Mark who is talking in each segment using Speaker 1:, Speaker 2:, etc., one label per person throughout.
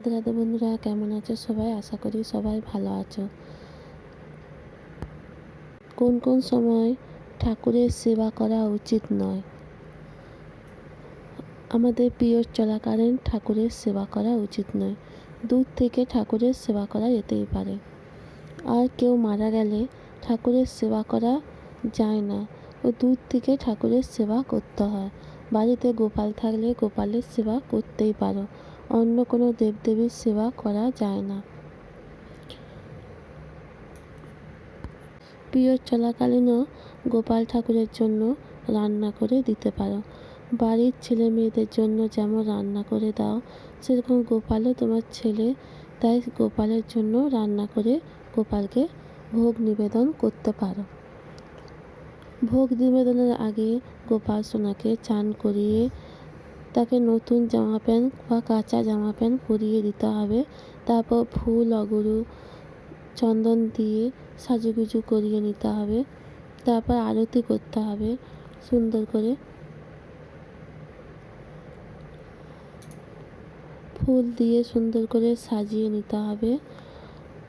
Speaker 1: রাধে বন্ধুরা, কেমন আছো সবাই? আশা করি সবাই ভালো আছো। কোন কোন সময় ঠাকুরের সেবা করা উচিত নয়? আমাদের পিরিয়ড চলাকালীন ঠাকুরের সেবা করা উচিত নয়। দূর থেকে ঠাকুরের সেবা করা যেতেই পারে। আর কেউ মারা গেলে ঠাকুরের সেবা করা যায় না। ও দূর থেকে ঠাকুরের সেবা করতে হয়। বাড়িতে গোপাল থাকলে গোপালের সেবা করতেই পারো। অন্য কোনো দেবদেবীর সেবা করা যায় না। পিরিয়ড চলাকালীনও গোপাল ঠাকুরের জন্য রান্না করে দিতে পারো। বাড়ির ছেলে মেয়েদের জন্য যেমন রান্না করে দাও, সেরকম গোপালও তোমার ছেলে, তাই গোপালের জন্য রান্না করে গোপালকে ভোগ নিবেদন করতে পারো। ভোগ নিবেদনের আগে গোপাল সোনাকে চান করিয়ে তাকে নতুন জামা প্যান্ট বা কাঁচা জামা প্যান্ট পরিয়ে দিতে হবে। তারপর ফুল, অগুরু, চন্দন দিয়ে সাজুগুজু করিয়ে নিতে হবে। তারপর আরতি করতে হবে সুন্দর করে। ফুল দিয়ে সুন্দর করে সাজিয়ে নিতে হবে।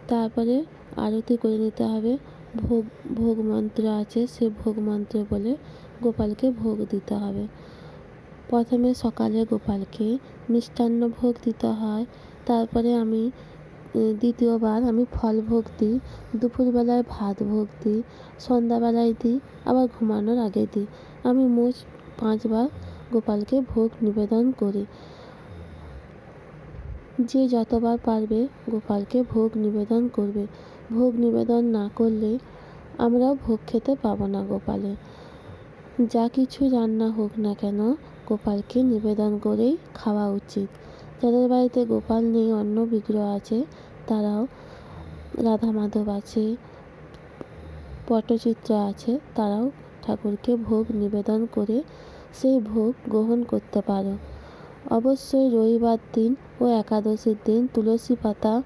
Speaker 1: তারপরে আরতি করে নিতে হবে। ভোগ ভোগ মন্ত্র আছে, সে ভোগ মন্ত্র বলে গোপালকে ভোগ দিতে হবে। প্রথমে সকালে গোপালকে মিষ্টান্ন ভোগ দিতে হয়। তারপরে আমি দ্বিতীয়বার আমি ফল ভোগ দিই, দুপুরবেলায় ভাত ভোগ দিই, সন্ধ্যাবেলায় দিই, আবার ঘুমানোর আগে দিই। আমি মোট পাঁচবার গোপালকে ভোগ নিবেদন করি। যে যতবার পারবে গোপালকে ভোগ নিবেদন করবে। ভোগ নিবেদন না করলে আমরাও ভোগ খেতে পাবো না গোপালের যা কিছু রান্না হোক না কেন, গোপালকে নিবেদন করেই খাওয়া উচিত। যাদের বাড়িতে গোপাল নেই, অন্য বিগ্রহ আছে, তারাও রাধা মাধব আছে, পটচিত্র আছে, তারাও ঠাকুরকে ভোগ নিবেদন করে সেই ভোগ গ্রহণ করতে পারো। অবশ্যই রবিবার দিন ও একাদশীর দিন তুলসী পাতা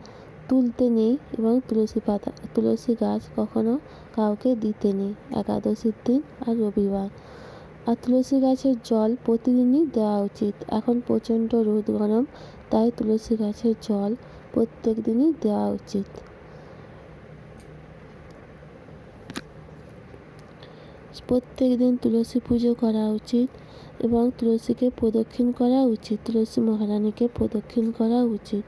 Speaker 1: তুলতে নেই এবং তুলসী পাতা, তুলসী গাছ কখনো কাউকে দিতে নেই। একাদশীর দিন আর রবিবার। আর তুলসী গাছের জল প্রতিদিনই দেওয়া উচিত। এখন প্রচণ্ড রোদ গরম, তাই তুলসী গাছের জল প্রত্যেক দিনই দেওয়া উচিত। প্রত্যেক দিন তুলসী পুজো করা উচিত এবং তুলসীকে প্রদক্ষিণ করা উচিত, তুলসী মহারানীকে প্রদক্ষিণ করা উচিত।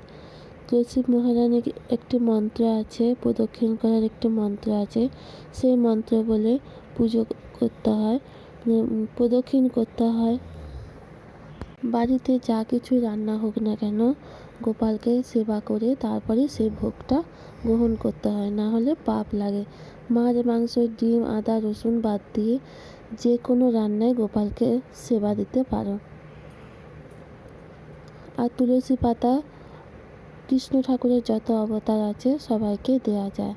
Speaker 1: তুলসী মহারানীর একটি মন্ত্র আছে, প্রদক্ষিণ করার একটি মন্ত্র আছে। সেই মন্ত্র বলে পুজো করতে হয় প্রদক্ষিণ করতে হয়। বাড়িতে যা কিছু রান্না হোক না কেন, গোপালকে সেবা করে তারপরে সেই ভোগটা গ্রহণ করতে হয়। না হলে পাপ লাগে। মাছ, মাংস, ডিম, আদা, রসুন বাদ দিয়ে যে কোনো রান্নায় গোপালকে সেবা দিতে পারো। আর তুলসী পাতা কৃষ্ণ ঠাকুরের যত অবতার আছে, সবাইকে দেওয়া যায়।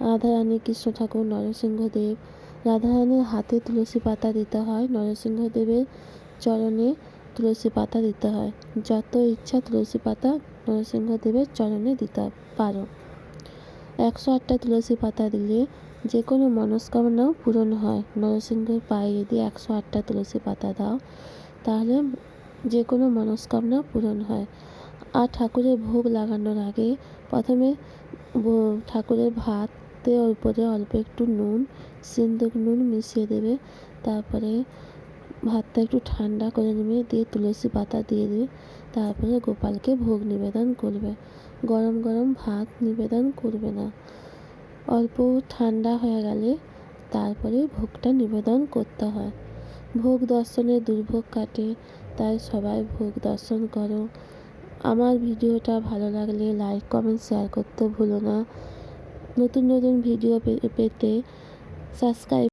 Speaker 1: রাধারানী, কৃষ্ণ ঠাকুর, নরসিংহদেব। রাধারানীর হাতে তুলসী পাতা দিতে হয়, নরসিংহদেবের চরণে তুলসী পাতা দিতে হয়। যত ইচ্ছা তুলসী পাতা নরসিংহদেবের চরণে দিতে পারো। একশো আটটা তুলসী পাতা দিলে যে কোনো মনস্কামনাও পূরণ হয়। নরসিংহের পায়ে যদি একশো আটটা তুলসী পাতা দাও, তাহলে যে কোনো মনস্কামনা পূরণ হয়। আর ঠাকুরের ভোগ লাগানোর আগে প্রথমে ঠাকুরের ভাতের উপরে অল্প একটু নুন, সিন্দুক নুন মিশিয়ে দেবে। তারপরে ভাতটা একটু ঠান্ডা করে নেবে, দিয়ে তুলসী পাতা দিয়ে দেবে। তারপরে গোপালকে ভোগ নিবেদন করবে। গরম গরম ভাত নিবেদন করবে না। অল্প ঠান্ডা হয়ে গেলে তারপরে ভোগটা নিবেদন করতে হয়। ভোগ দর্শনে দুর্ভোগ কাটে, তাই সবাই ভোগ দর্শন করো। আমার ভিডিওটা ভালো লাগলে লাইক, কমেন্ট, শেয়ার করতে ভুলো না। নতুন নতুন ভিডিও পেতে সাবস্ক্রাইব